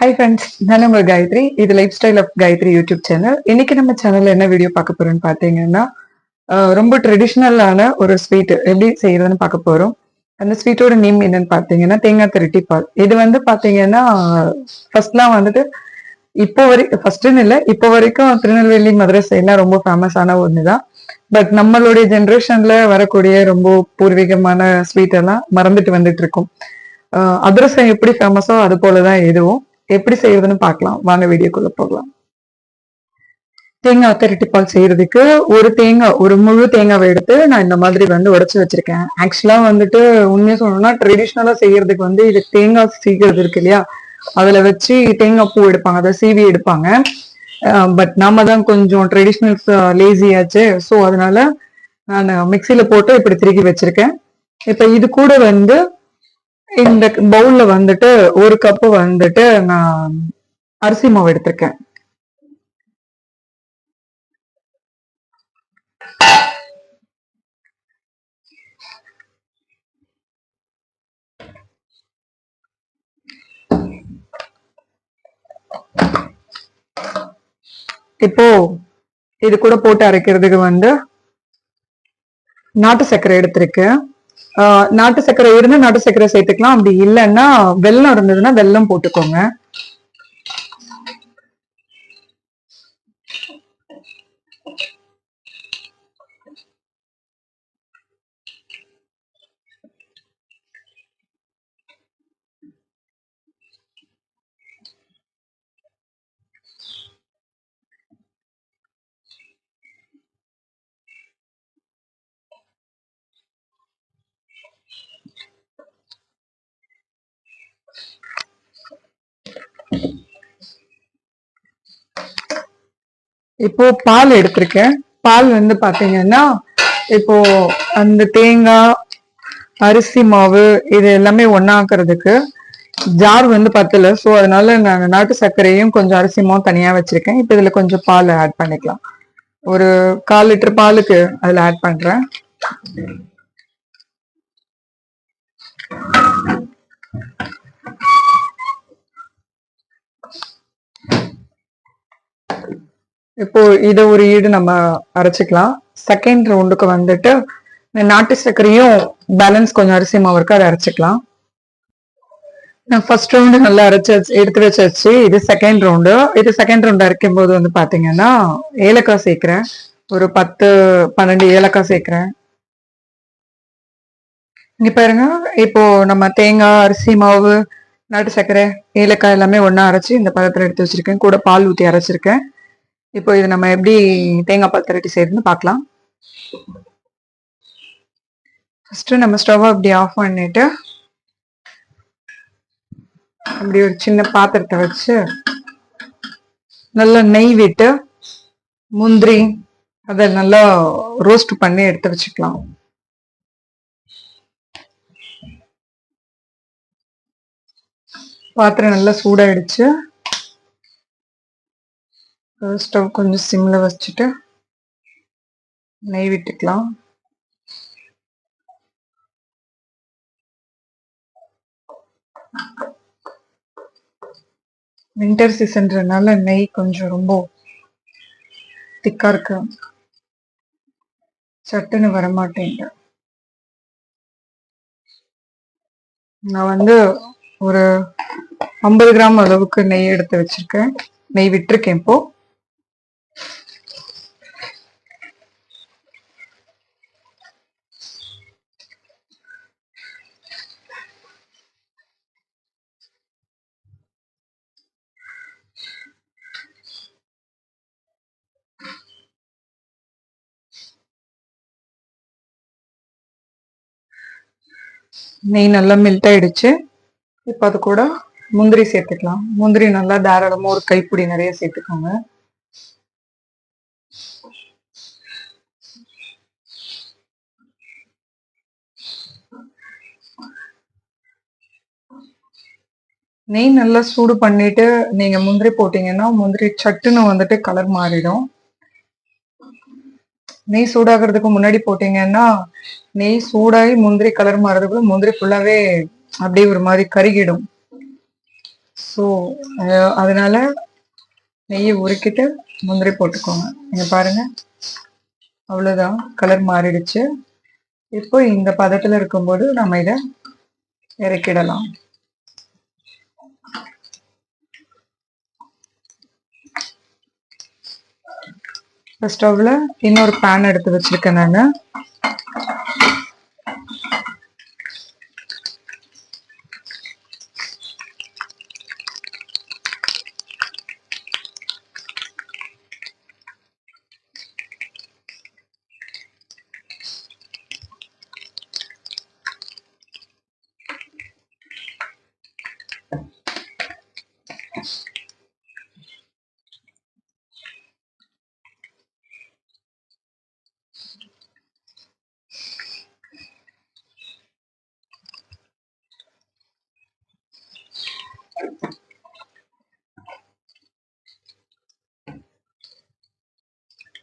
Hi friends நான் உங்க காயத்ரி. இது life style of Gayathri YouTube channel இன்னைக்கு நம்ம சேனல்ல என்ன வீடியோ பார்க்க போறோம்னு பார்த்தீங்கன்னா ரொம்ப ட்ரெடிஷ்னலான ஒரு ஸ்வீட் எப்படி செய்யறதுன்னு பார்க்க போறோம். அந்த ஸ்வீட்டோட நேம் என்னன்னு பார்த்தீங்கன்னா தேங்காய் திருட்டி பால். இது வந்து பார்த்தீங்கன்னா ஃபர்ஸ்ட்லாம் வந்துட்டு இப்போ வரை ஃபர்ஸ்ட்னு இல்லை இப்போ வரைக்கும் திருநெல்வேலி மதுரை சைட்லாம் ரொம்ப ஃபேமஸான ஒன்று தான். பட் நம்மளுடைய ஜென்ரேஷன்ல வரக்கூடிய ரொம்ப பூர்வீகமான ஸ்வீட் எல்லாம் மறந்துட்டு வந்துட்டு இருக்கோம். அதிரசம் எப்படி ஃபேமஸோ அது போலதான் இதுவும் எப்படி செய்யறதுன்னு பார்க்கலாம். வாங்க வீடியோக்குள்ள போகலாம். தேங்காய் திரட்டி பால் செய்யறதுக்கு ஒரு தேங்காய் ஒரு முழு தேங்காவை எடுத்து நான் இந்த மாதிரி வந்து உடைச்சு வச்சிருக்கேன். ஆக்சுவலா வந்துட்டு உண்மையா சொல்லணும்னா ட்ரெடிஷ்னலா செய்யறதுக்கு வந்து இது தேங்காய் சீக்கிறது இருக்கு இல்லையா? அதுல வச்சு தேங்காய் பூ எடுப்பாங்க அதை சீவி எடுப்பாங்க. பட் நாம தான் கொஞ்சம் ட்ரெடிஷ்னல்ஸ் லேசி ஆச்சு. ஸோ அதனால நான் மிக்சியில போட்டு இப்படி திருக்கி வச்சிருக்கேன். இப்ப இது கூட வந்து இந்த பவுல்ல வந்துட்டு ஒரு கப்பு வந்துட்டு நான் அரிசி மாவு எடுத்திருக்கேன். இப்போ இது கூட போட்டு அரைக்கிறதுக்கு வந்து நாட்டு சர்க்கரை எடுத்திருக்கேன். நாட்டு சர்க்கரை இருந்தா நாட்டு சர்க்கரை சேர்த்துக்கலாம். அப்படி இல்லைன்னா வெள்ளம் இருந்ததுன்னா வெள்ளம் போட்டுக்கோங்க. இப்போ பால் எடுத்திருக்கேன். பால் வந்து பாத்தீங்கன்னா இப்போ அந்த தேங்காய் அரிசி மாவு இது எல்லாமே ஒன்னாக்குறதுக்கு ஜார் வந்து பத்தல. ஸோ அதனால நான் நாட்டு சர்க்கரையும் கொஞ்சம் அரிசி மாவும் தனியா வச்சிருக்கேன். இப்போ இதுல கொஞ்சம் பால் ஆட் பண்ணிக்கலாம். ஒரு கால் லிட்டர் பாலுக்கு அதுல ஆட் பண்றேன். இப்போ இதை ஒரு ஈடு நம்ம அரைச்சிக்கலாம். செகண்ட் ரவுண்டுக்கு வந்துட்டு நாட்டு சர்க்கரையும் பேலன்ஸ் கொஞ்சம் அரிசி மாவு இருக்கு அதை அரைச்சிக்கலாம். நான் ஃபர்ஸ்ட் ரவுண்டு நல்லா அரைச்சி வச்சு- எடுத்து வச்சாச்சு இது செகண்ட் ரவுண்டு இது செகண்ட் ரவுண்டு அரைக்கும் போது வந்து பாத்தீங்கன்னா ஏலக்காய் சேர்க்கிறேன். ஒரு பத்து பன்னெண்டு ஏலக்காய் சேர்க்கிறேன். இங்க பாருங்க இப்போ நம்ம தேங்காய் அரிசி மாவு நாட்டு சர்க்கரை ஏலக்காய் எல்லாமே ஒன்றா அரைச்சி இந்த பதத்துல எடுத்து வச்சிருக்கேன். கூட பால் ஊத்தி அரைச்சிருக்கேன். இப்போ இது நம்ம எப்படி தேங்காய் பால் திரட்டி செய்யறதுன்னு பார்க்கலாம். ஃபஸ்ட்டு நம்ம ஸ்டவ் அப்படி ஆஃப் பண்ணிட்டு அப்படி ஒரு சின்ன பாத்திரத்தை வச்சு நல்லா நெய் விட்டு முந்திரி அதை நல்லா ரோஸ்ட் பண்ணி எடுத்து வச்சுக்கலாம். பாத்திரம் நல்லா சூடாயிடுச்சு. ஸ்டவ் கொஞ்சம் சிம்மில் வச்சுட்டு நெய் விட்டுக்கலாம். வின்டர் சீசன்றனால நெய் கொஞ்சம் ரொம்ப திக்கா இருக்கு சட்டுன்னு வரமாட்டேங்க நான் வந்து ஒரு ஐம்பது கிராம் அளவுக்கு நெய் எடுத்து வச்சிருக்கேன். நெய் விட்டுருக்கேன் இப்போ. நெய் நல்லா மெல்ட் ஆயிடுச்சு. இப்போ அது கூட முந்திரி சேர்த்துக்கலாம். முந்திரி நல்லா தாராளமாக ஒரு கைப்பிடி நிறைய சேர்த்துக்கோங்க. நெய் நல்லா சூடு பண்ணிட்டு நீங்கள் முந்திரி போட்டிங்கன்னா முந்திரி சட்டுன்னு வந்துட்டு கலர் மாறிடும். நெய் சூடாகிறதுக்கு முன்னாடி போட்டீங்கன்னா நெய் சூடாகி முந்திரி கலர் மாறதுக்குள்ள முந்திரி ஃபுல்லாவே அப்படியே ஒரு மாதிரி கருகிடும். ஸோ அதனால நெய்யை உருக்கிட்டு முந்திரி போட்டுக்கோங்க. நீங்க பாருங்க. அவ்வளோதான் கலர் மாறிடுச்சு. இப்போ இந்த பதத்தில் இருக்கும்போது நம்ம இதை இறக்கிடலாம். ஸ்டவ்ல இன்னொரு பேன் எடுத்து வச்சிருக்கேன் நான்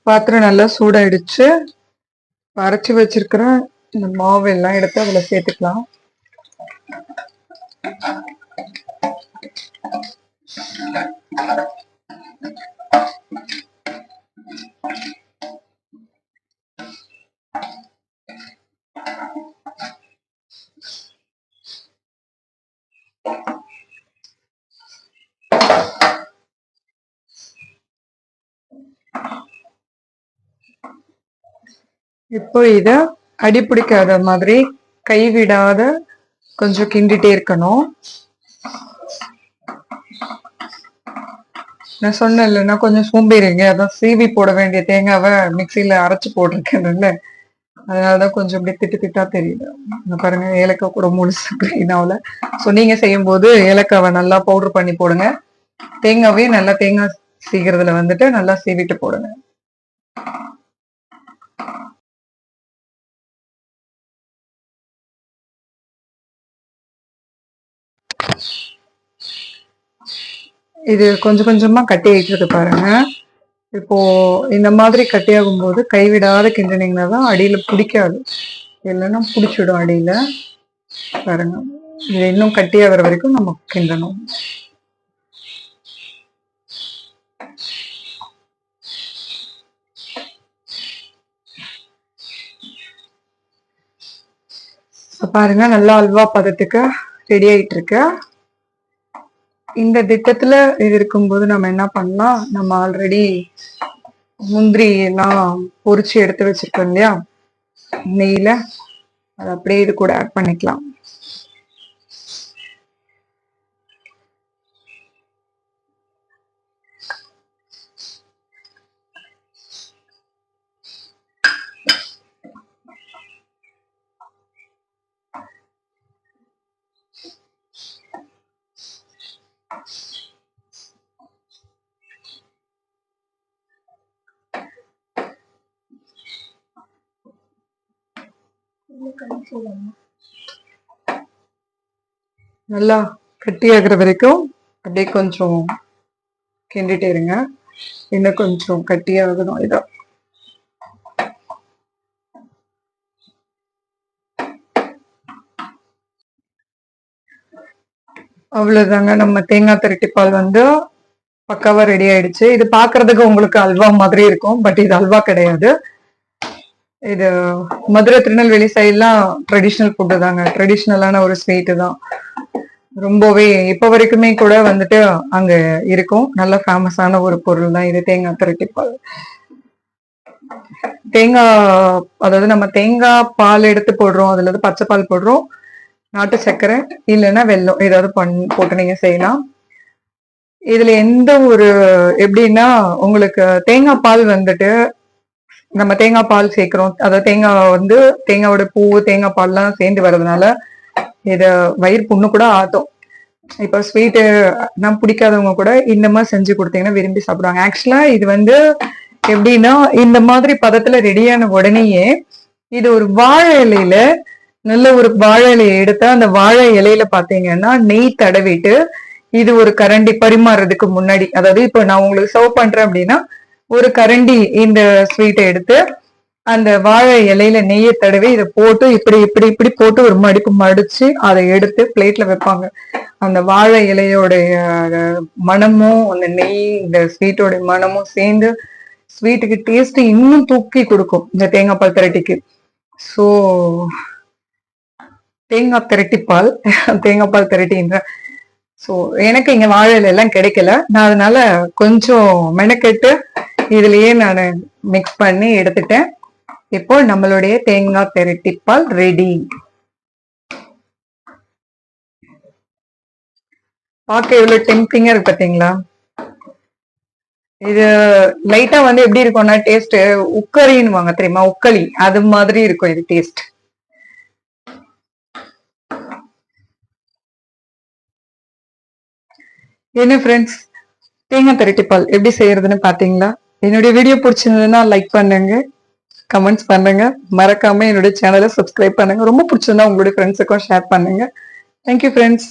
பாத்திரம் நல்லா சூடாயிடுச்சு. அரைச்சி வச்சிருக்கிற இந்த மாவு எல்லாம் எடுத்து அதில் சேர்த்துக்கலாம். இப்போ இதை அடி பிடிக்காத மாதிரி கைவிடாத கொஞ்சம் கிண்டிட்டே இருக்கணும். நான் சொன்னேன்ல நான் கொஞ்சம் சோம்பேறிங்க அதான் சீவி போட வேண்டிய தேங்காவை மிக்சியில அரைச்சு போட்டிருக்கேன்ல. அதனாலதான் கொஞ்சம் இப்படி திட்டு திட்டா தெரியுது. பாருங்க ஏலக்காய் கூட முழுசு கிரீனாவில் ஸோ நீங்க செய்யும் போது ஏலக்காவை நல்லா பவுடர் பண்ணி போடுங்க. தேங்காவையும் நல்லா தேங்காய் சீக்கிறதுல வந்துட்டு நல்லா சீவிட்டு போடுங்க. இது கொஞ்சம் கொஞ்சமா கட்டி ஆயிட்டு பாருங்க. இப்போ இந்த மாதிரி கட்டியாகும் போது கைவிடாத கிண்டினீங்கன்னா தான் அடியில பிடிக்காது. இல்லைன்னா பிடிச்சிடும் அடியில. பாருங்க. இது இன்னும் கட்டியாகிற வரைக்கும் நம்ம கிண்டணும். பாருங்க நல்லா அல்வா பதத்துக்கு ரெடி ஆகிட்டு இருக்கு இந்த திட்டத்துல இது இருக்கும்போது நம்ம என்ன பண்ணலாம் நம்ம ஆல்ரெடி முந்திரி எல்லாம் பொரிச்சு எடுத்து வச்சிருக்கோம் இல்லையா? நெய்ல அதை அப்படியே இது கூட ஆட் பண்ணிக்கலாம். நல்லா கட்டியாகிற வரைக்கும் அப்படியே கொஞ்சம் கிண்டிட்டே இருங்க. இன்னும் கொஞ்சம் கட்டியாகணும் இதோ. அவ்வளோதாங்க நம்ம தேங்காய் திரட்டி பால் வந்து பக்காவா ரெடி ஆயிடுச்சு. இது பாக்குறதுக்கு உங்களுக்கு அல்வா மாதிரி இருக்கும். பட் இது அல்வா கிடையாது. இது மதுரை திருநெல்வேலி சைட்லாம் ட்ரெடிஷ்னல் ஃபுட்டு தாங்க. ட்ரெடிஷ்னலான ஒரு ஸ்வீட்டு தான். ரொம்பவே இப்போ வரைக்குமே கூட வந்துட்டு அங்க இருக்கும். நல்ல ஃபேமஸான ஒரு பொருள் தான் இது. தேங்காய் திரட்டிப்பால் தேங்காய் அதாவது நம்ம தேங்காய் பால் எடுத்து போடுறோம். அதுல இருந்து பச்சை பால் போடுறோம். நாட்டு சர்க்கரை இல்லைன்னா வெல்லம் ஏதாவது பண் போட்டு நீங்க செய்யலாம். இதுல எந்த ஒரு எப்படின்னா உங்களுக்கு தேங்காய் பால் வந்துட்டு நம்ம தேங்காய் பால் சேர்க்கிறோம். அதாவது தேங்காய் வந்து தேங்காயோட பூ தேங்காய் பால்லாம் சேர்ந்து வர்றதுனால இத வயிறு புண்ணு கூட ஆத்தும். இப்ப ஸ்வீட்டு நான் பிடிக்காதவங்க கூட இந்த மாதிரி செஞ்சு கொடுத்தீங்கன்னா விரும்பி சாப்பிடுவாங்க. ஆக்சுவலா இது வந்து எப்படின்னா இந்த மாதிரி பதத்துல ரெடியான உடனேயே இது ஒரு வாழை இலையில நல்ல ஒரு வாழை இலையை எடுத்து அந்த வாழை இலையில பாத்தீங்கன்னா நெய் தடவிட்டு இது ஒரு கரண்டி பரிமாறுறதுக்கு முன்னாடி அதாவது இப்போ நான் உங்களுக்கு சர்வ் பண்றேன் அப்படின்னா ஒரு கரண்டி இந்த ஸ்வீட்டை எடுத்து அந்த வாழை இலையில நெய்யை தடவி இதை போட்டு இப்படி இப்படி இப்படி போட்டு ஒரு மடிப்பு மடிச்சு அதை எடுத்து பிளேட்ல வைப்பாங்க. அந்த வாழை இலையோடைய மனமும் மணமும் அந்த நெய் இந்த ஸ்வீட்டோட மணமும் சேர்ந்து ஸ்வீட்டுக்கு டேஸ்ட் இன்னும் தூக்கி கொடுக்கும் இந்த தேங்காய் பால் திரட்டிக்கு ஸோ தேங்காய் திரட்டி பால் தேங்காய் பால் திரட்டின்ற ஸோ எனக்கு இங்க வாழை எல்லாம் கிடைக்கல. நான் அதனால கொஞ்சம் மெனக்கெட்டு இதுலயே நான் மிக்ஸ் பண்ணி எடுத்துட்டேன். இப்போ நம்மளுடைய தேங்காய் திரட்டிப்பால் ரெடி பார்க்க எவ்வளவு டெம்டிங்கா இருக்கு பாத்தீங்களா? இது லைட்டா வந்து எப்படி இருக்கும்னா டேஸ்ட் உக்கரின்னு வாங்க தெரியுமா? உக்களி. அது மாதிரி இருக்கும் இது டேஸ்ட் என்ன ஃப்ரெண்ட்ஸ் தேங்காய் திரட்டிப்பால் எப்படி செய்யறதுன்னு பாத்தீங்களா? என்னுடைய வீடியோ பிடிச்சிருந்ததுன்னா லைக் பண்ணுங்க கமெண்ட்ஸ் பண்ணுங்க. மறக்காம என்னுடைய சேனலை சப்ஸ்கிரைப் பண்ணுங்க. ரொம்ப பிடிச்சிருந்தா உங்களுடைய ஃப்ரெண்ட்ஸுக்கும் ஷேர் பண்ணுங்க. Thank you friends